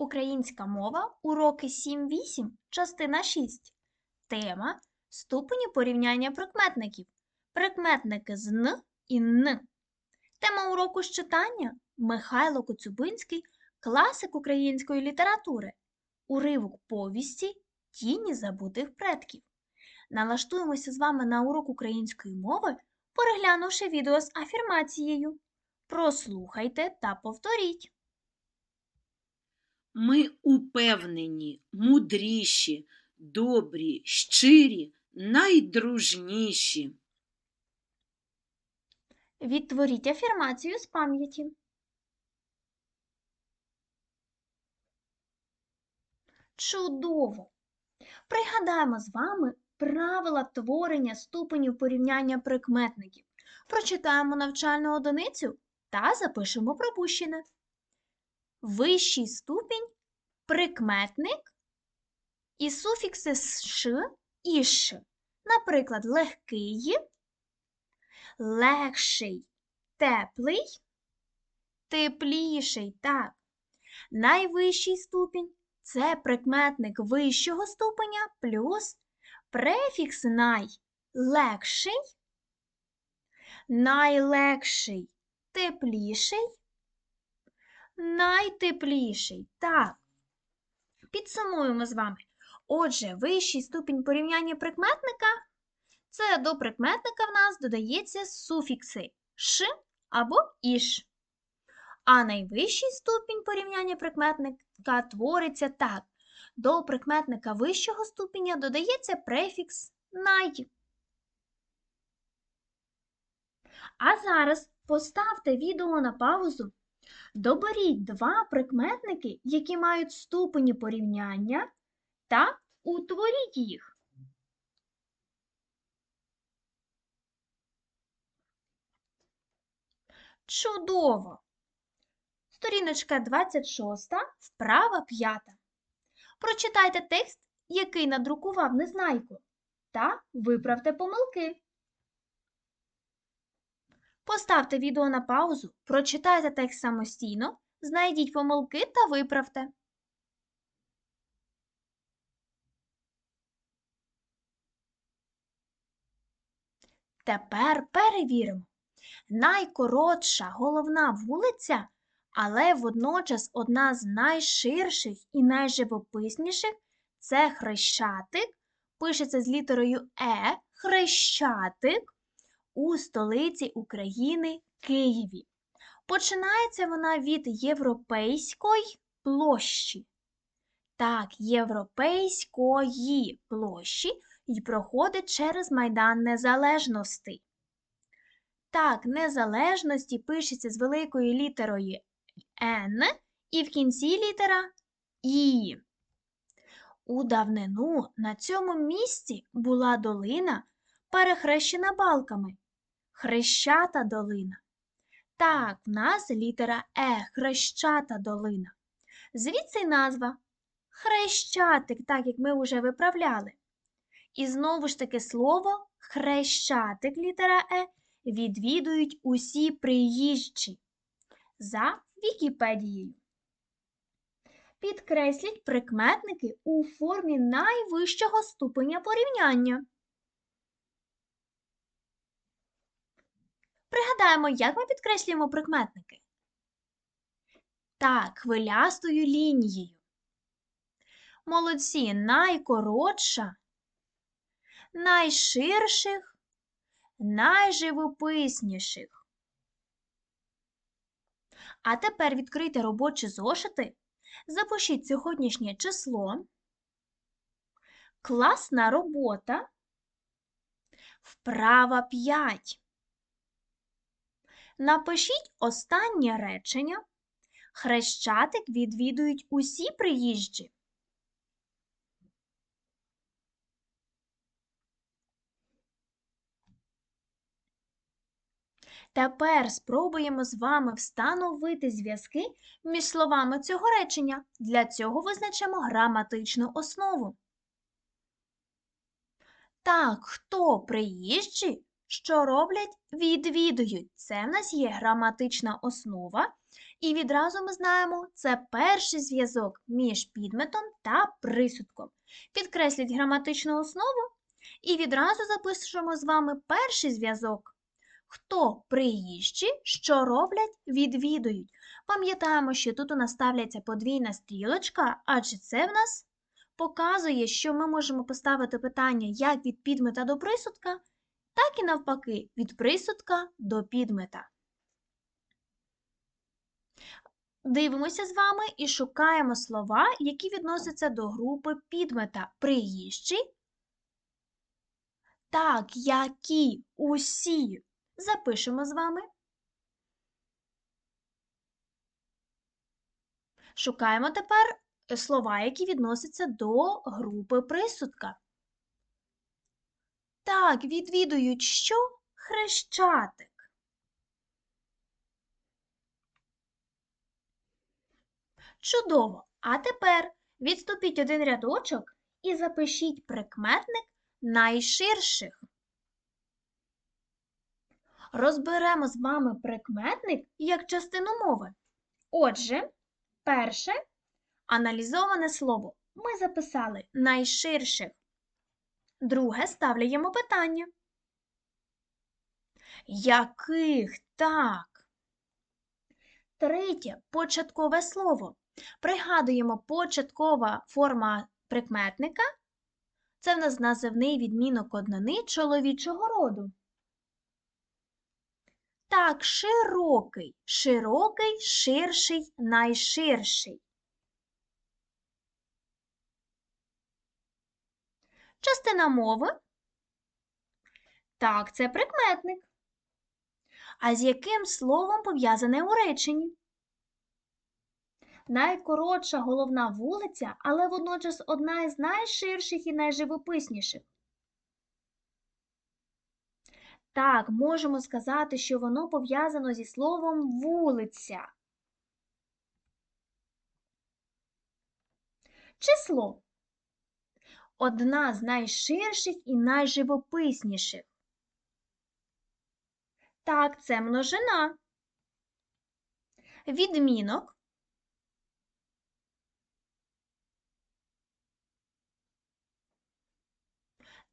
Українська мова, уроки 7-8, частина 6. Тема ступені порівняння прикметників. Прикметники з н і н. Тема уроку з читання Михайло Коцюбинський, класик української літератури. Уривок повісті Тіні забутих предків. Налаштуємося з вами на урок української мови, переглянувши відео з афірмацією. Прослухайте та повторіть. Ми упевнені, мудріші, добрі, щирі, найдружніші. Відтворіть афірмацію з пам'яті. Чудово! Пригадаємо з вами правила творення ступенів порівняння прикметників. Прочитаємо навчальну одиницю та запишемо пропущене. Вищий ступінь прикметник і суфікси ш і ш. Наприклад, легкий, легший, теплий, тепліший. Так. Найвищий ступінь це прикметник вищого ступеня плюс префікс най легший, найлегший, тепліший, найтепліший. Так. Підсумуємо з вами. Отже, вищий ступінь порівняння прикметника це до прикметника в нас додається суфікси ш або іш. А найвищий ступінь порівняння прикметника твориться так. До прикметника вищого ступеня додається префікс най. А зараз поставте відео на паузу. Доберіть два прикметники, які мають ступені порівняння, та утворіть їх. Чудово! Сторіночка 26, вправа 5. Прочитайте текст, який надрукував Незнайко, та виправте помилки. Поставте відео на паузу, прочитайте текст самостійно, знайдіть помилки та виправте. Тепер перевіримо. Найкоротша головна вулиця, але водночас одна з найширших і найживописніших це Хрещатик. Пишеться з літерою Е Хрещатик у столиці України Києві. Починається вона від Європейської площі. Так, Європейської площі і проходить через Майдан Незалежності. Так, незалежності пишеться з великою літерою Н і в кінці літера І. У давнину на цьому місці була долина, перехрещена балками. Хрещата долина. Так, в нас літера Е, хрещата долина. Звідси назва Хрещатик, так як ми вже виправляли. І знову ж таки слово хрещатик літера Е відвідують усі приїжджі за Вікіпедією. Підкресліть прикметники у формі найвищого ступеня порівняння. Пригадаємо, як ми підкреслюємо прикметники. Так, хвилястою лінією. Молодці найкоротша, найширших, найживописніших. А тепер відкрийте робочі зошити, запишіть сьогоднішнє число, класна робота, вправа 5. Напишіть останнє речення. Хрещатик відвідують усі приїжджі. Тепер спробуємо з вами встановити зв'язки між словами цього речення. Для цього визначимо граматичну основу. Так, хто приїжджі, що роблять, відвідують. Це в нас є граматична основа, І відразу ми знаємо, це перший зв'язок між підметом та присудком. Підкресліть граматичну основу і відразу запишемо з вами перший зв'язок. Хто приїжджі, що роблять, відвідують. Пам'ятаємо, що тут у нас ставляться подвійна стрілочка, адже це в нас показує, що ми можемо поставити питання як від підмета до присудка, так і навпаки від присудка до підмета. Дивимося з вами і шукаємо слова, які відносяться до групи підмета приїжджі. Так, які, усі. Запишемо з вами. Шукаємо тепер слова, які відносяться до групи присудка. Так, відвідують що? Хрещатик. Чудово! А тепер відступіть один рядочок і запишіть прикметник найширших. Розберемо з вами прикметник як частину мови. Отже, перше аналізоване слово ми записали найширших. Друге ставляємо питання. Яких так? Третє початкове слово. Пригадуємо початкова форма прикметника. Це в нас називний відмінок однини чоловічого роду. Так, широкий, широкий, ширший, найширший. Частина мови. Так, це прикметник. А з яким словом пов'язане у реченні? Найкоротша головна вулиця, але водночас одна із найширших і найживописніших. Так, можемо сказати, що воно пов'язано зі словом вулиця. Число одна з найширших і найживописніших. Так, це множина. Відмінок.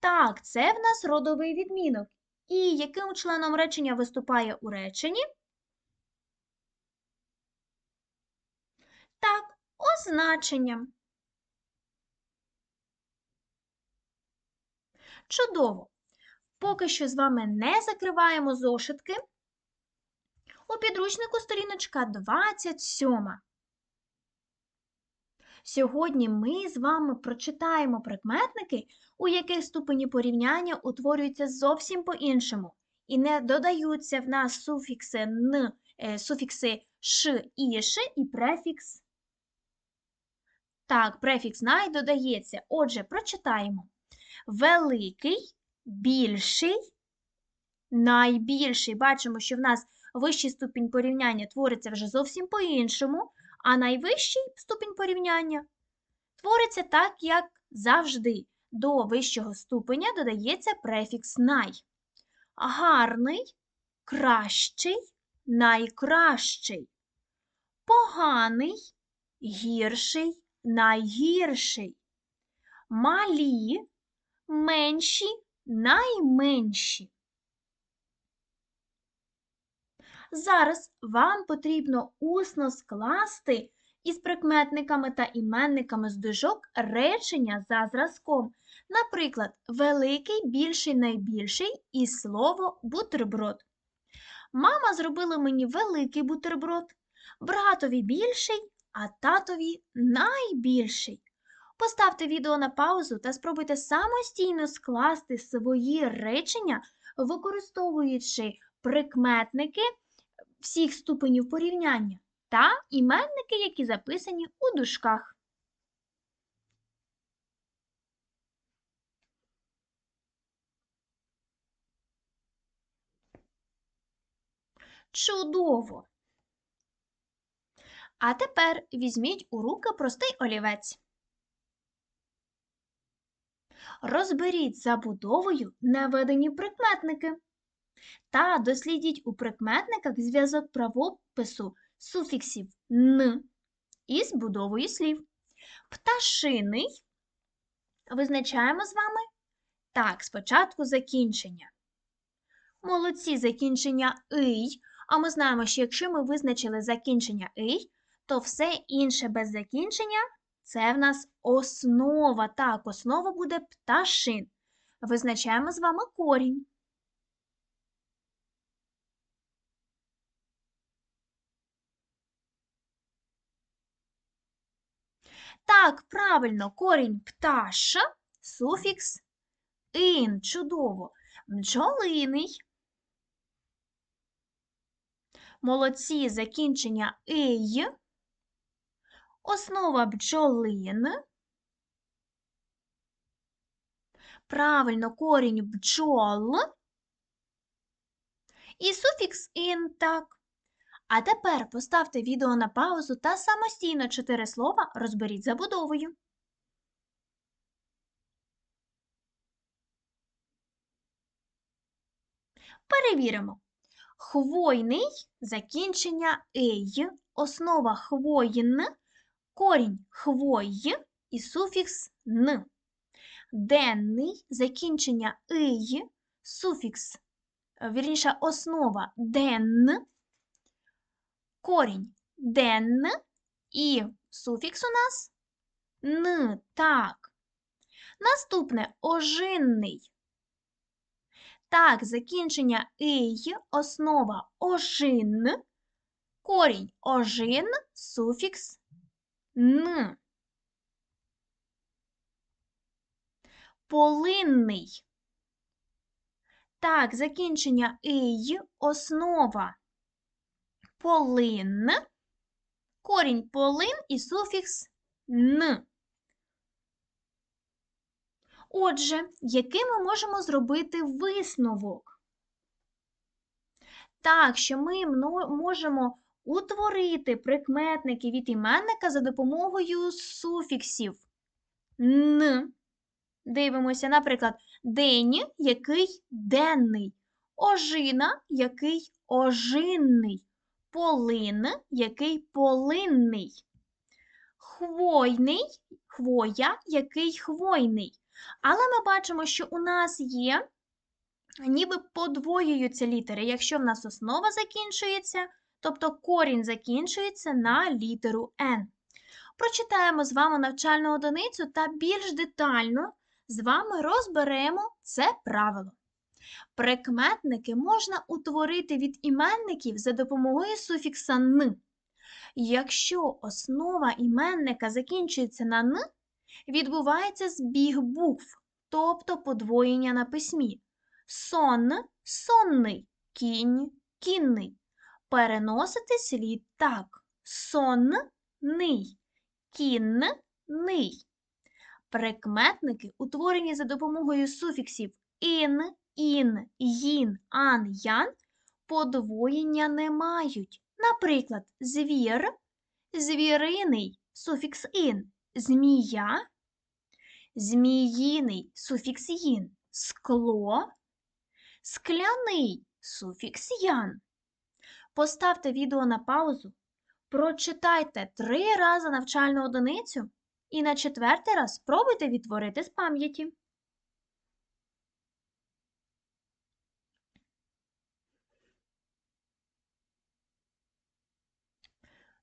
Так, це в нас родовий відмінок. І яким членом речення виступає у реченні? Так, означенням. Чудово! Поки що з вами не закриваємо зошитки. У підручнику сторіночка 27. Сьогодні ми з вами прочитаємо прикметники, у яких ступені порівняння утворюються зовсім по-іншому і не додаються в нас суфікси н, е, суфікси ш, іш і префікс. Так, префікс най додається. Отже, прочитаємо. Великий, більший, найбільший. Бачимо, що в нас вищий ступінь порівняння твориться вже зовсім по-іншому, а найвищий ступінь порівняння твориться так, як завжди. До вищого ступеня додається префікс най. Гарний, кращий, найкращий. Поганий, гірший, найгірший. Малі, менші, найменші. Зараз вам потрібно усно скласти із прикметниками та іменниками з дужок речення за зразком. Наприклад, великий, більший, найбільший і слово бутерброд. Мама зробила мені великий бутерброд, братові більший, а татові найбільший. Поставте відео на паузу та спробуйте самостійно скласти свої речення, використовуючи прикметники всіх ступенів порівняння та іменники, які записані у дужках. Чудово! А тепер візьміть у руки простий олівець. Розберіть забудовою наведені прикметники та дослідіть у прикметниках зв'язок правопису суфіксів н із будовою слів. Пташиний визначаємо з вами так, спочатку закінчення. Молодці закінчення ий. А ми знаємо, що якщо ми визначили закінчення ий, то все інше без закінчення це в нас основа. Так, основа буде пташин. Визначаємо з вами корінь. Так, правильно, корінь пташ, суфікс ин. Чудово. Бджолиний. Молодці закінчення ий. Основа бджолин. Правильно, корінь бджол. І суфікс ін, так. А тепер поставте відео на паузу та самостійно чотири слова розберіть забудовою. Перевіримо. Хвойний закінчення ей, основа хвоїн, корінь хвої і суфікс н. Денний закінчення ий, суфікс, е, вірніше, основа ден, корінь ден і суфікс у нас н. Так. Наступне ожинний. Так, закінчення ий, основа ожин, корінь ожин, суфікс н. Полинний. Так, закінчення ий, основа полин, корінь полин і суфікс н. Отже, який ми можемо зробити висновок? Так, що ми можемо утворити прикметники від іменника за допомогою суфіксів н. Дивимося, наприклад, день, який денний, ожина, який ожинний, полин, який полинний, хвойний, хвоя, який хвойний. Але ми бачимо, що у нас є, ніби подвоюються літери. Якщо в нас основа закінчується, тобто корінь закінчується на літеру N. Прочитаємо з вами навчальну одиницю та більш детально з вами розберемо це правило. Прикметники можна утворити від іменників за допомогою суфікса н. Якщо основа іменника закінчується на н, відбувається збіг букв, тобто подвоєння на письмі. Сон сонний, кінь кінний. Переносити слід так. Сонний, кінний. Прикметники, утворені за допомогою суфіксів ін, ін, їн, ан, ян, подвоєння не мають. Наприклад, звір, звіриний, суфікс ін, змія, зміїний, суфікс їн, скло, скляний, суфікс ян. Поставте відео на паузу, прочитайте три рази навчальну одиницю і на четвертий раз спробуйте відтворити з пам'яті.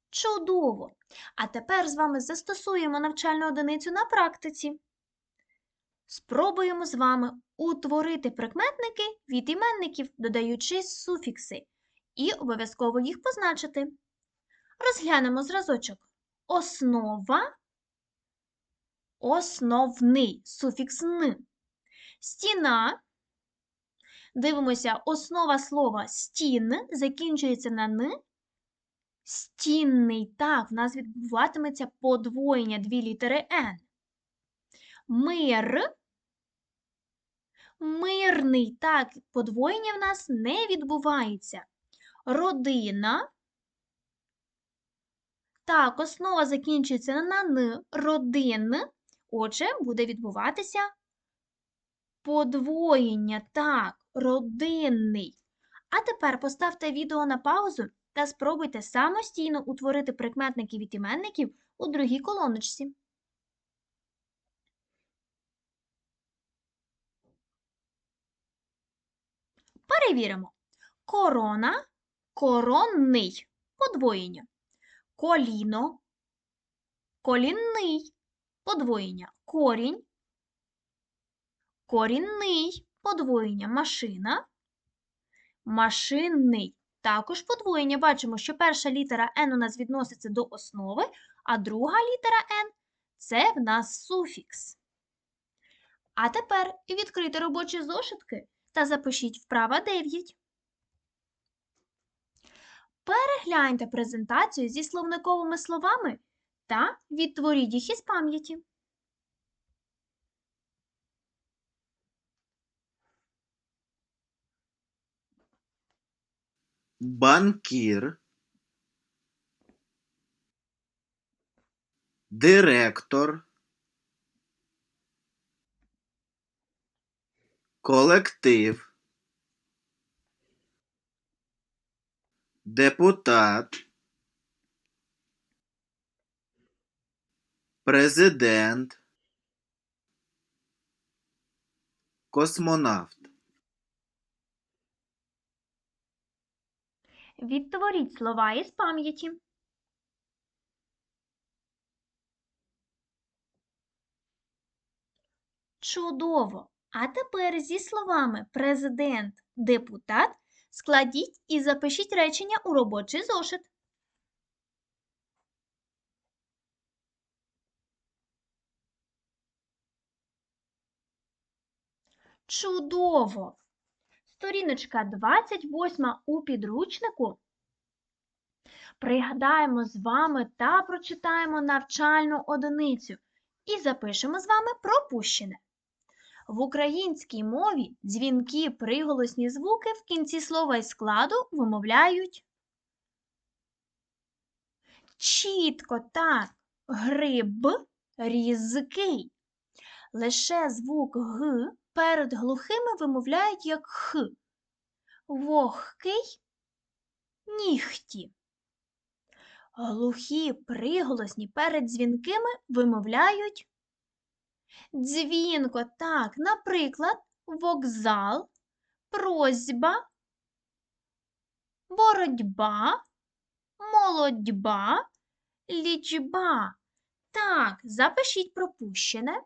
Чудово! А тепер з вами застосуємо навчальну одиницю на практиці. Спробуємо з вами утворити прикметники від іменників, додаючи суфікси, і обов'язково їх позначити. Розглянемо зразочок. Основа, основний, суфікс н. Стіна. Дивимося, основа слова стін закінчується на н. Стінний, так, в нас відбуватиметься подвоєння дві літери Н. Мир. Мирний, так, подвоєння в нас не відбувається. Родина. Так, основа закінчується на н. Родин. Отже, буде відбуватися подвоєння. Так, родинний. А тепер поставте відео на паузу та спробуйте самостійно утворити прикметники від іменників у другій колоночці. Перевіримо. Корона, коронний, подвоєння. Коліно, колінний, подвоєння. Корінь, корінний, подвоєння. Машина, машинний. Також подвоєння. Бачимо, що перша літера N у нас відноситься до основи, а друга літера N – це в нас суфікс. А тепер відкрийте робочі зошитки та запишіть вправа 9. Перегляньте презентацію зі словниковими словами та відтворіть їх із пам'яті. банкір, директор, колектив, депутат, президент, космонавт. Відтворіть слова із пам'яті. Чудово! А тепер зі словами президент, депутат складіть і запишіть речення у робочий зошит. Чудово! Сторіночка 28 у підручнику. Пригадаємо з вами та прочитаємо навчальну одиницю і запишемо з вами пропущене. В українській мові дзвінки приголосні звуки в кінці слова і складу вимовляють чітко так. Гриб різкий. Лише звук Г перед глухими вимовляють як Х. Вогкий нігті. Глухі приголосні перед дзвінкими вимовляють дзвінко. Так, наприклад, вокзал, просьба, боротьба, молодьба, лічба. Так, запишіть пропущене.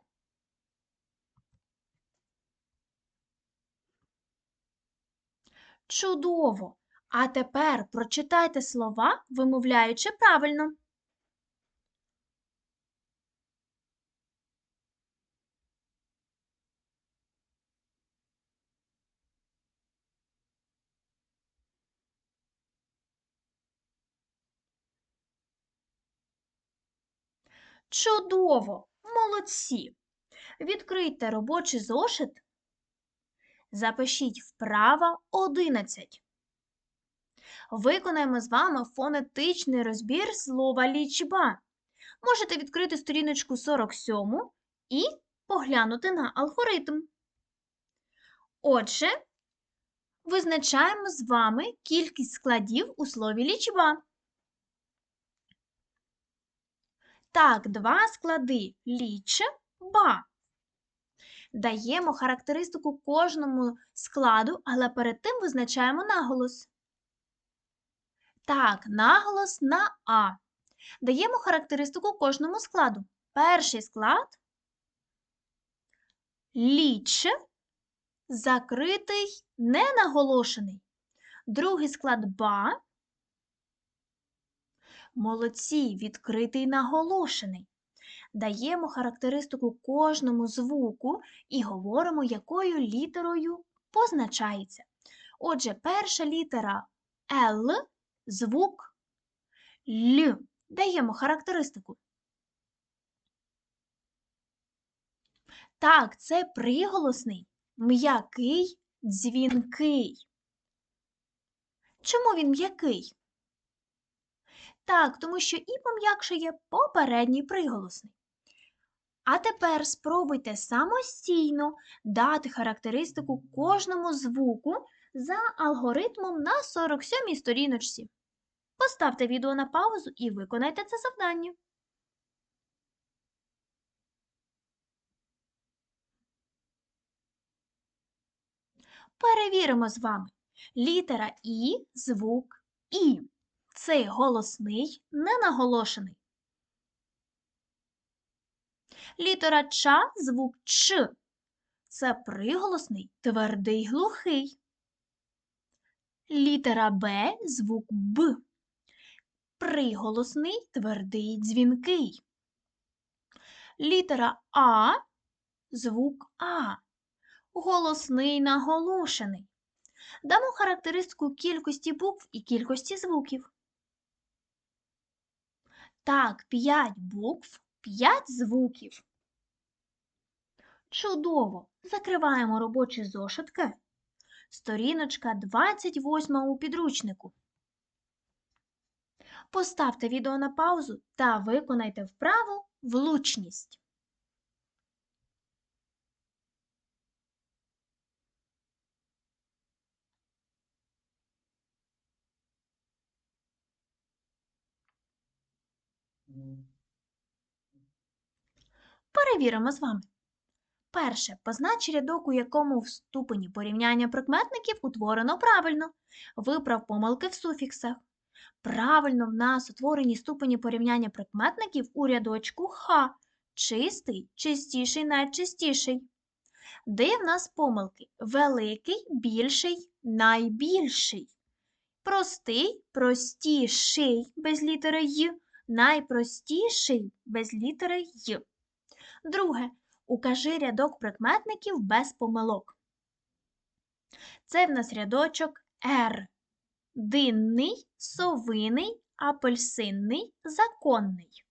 Чудово! А тепер прочитайте слова, вимовляючи правильно. Чудово! Молодці! Відкрийте робочий зошит. Запишіть вправа 11. Виконаємо з вами фонетичний розбір слова лічба. Можете відкрити сторіночку 47 і поглянути на алгоритм. Отже, визначаємо з вами кількість складів у слові лічба. Так, два склади лічба. Даємо характеристику кожному складу, але перед тим визначаємо наголос. Так, наголос на А. Даємо характеристику кожному складу. Перший склад ліч, закритий, ненаголошений. Другий склад ба. Молодці, відкритий наголошений. Даємо характеристику кожному звуку і говоримо, якою літерою позначається. Отже, перша літера Л, звук Л. Даємо характеристику. Так, це приголосний, м'який, дзвінкий. Чому він м'який? Так, тому що і пом'якшує попередній приголосний. А тепер спробуйте самостійно дати характеристику кожному звуку за алгоритмом на 47-й сторіночці. Поставте відео на паузу і виконайте це завдання. Перевіримо з вами. Літера І звук І. Цей голосний ненаголошений. Літера Ч звук Ч. Це приголосний твердий глухий. Літера Б звук Б. Приголосний твердий дзвінкий. Літера А звук А. Голосний наголошений. Дамо характеристику кількості букв і кількості звуків. Так, 5 букв, 5 звуків. Чудово! Закриваємо робочі зошитки. Сторіночка 28 у підручнику. Поставте відео на паузу та виконайте вправу влучність. Перевіримо з вами. Перше, познач рядок, у якому в ступені порівняння прикметників утворено правильно. Виправ помилки в суфіксах. Правильно в нас утворені ступені порівняння прикметників у рядочку Х. Чистий, чистіший, найчистіший. Де в нас помилки? Великий, більший, найбільший. Простий, простіший без літери Й. Найпростіший без літери Й. Друге. Укажи рядок прикметників без помилок. Це в нас рядочок Р. Динний, совиний, апельсинний, законний.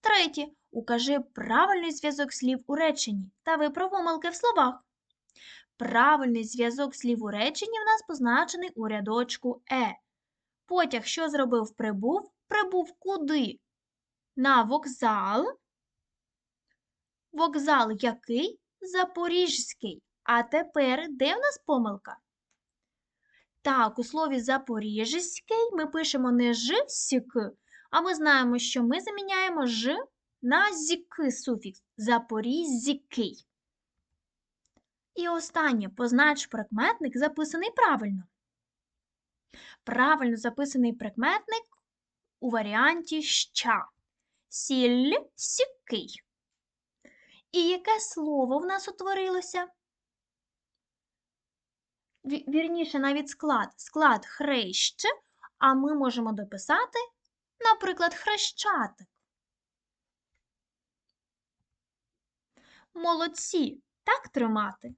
Третє. Укажи правильний зв'язок слів у реченні та виправ помилки в словах. Правильний зв'язок слів у реченні в нас позначений у рядочку Е. Потяг, що зробив прибув, прибув куди? На вокзал. Вокзал який? Запорізький. А тепер де в нас помилка? Так, у слові запоріжський ми пишемо не ж а ми знаємо, що ми заміняємо ж на зік суфікс запорізький. І останнє познач прикметник записаний правильно. Правильно записаний прикметник у варіанті ща. Сіль сікий. І яке слово в нас утворилося? Вірніше, навіть склад. Склад хрещ, а ми можемо дописати, наприклад, хрещатик. Молодці, так тримати.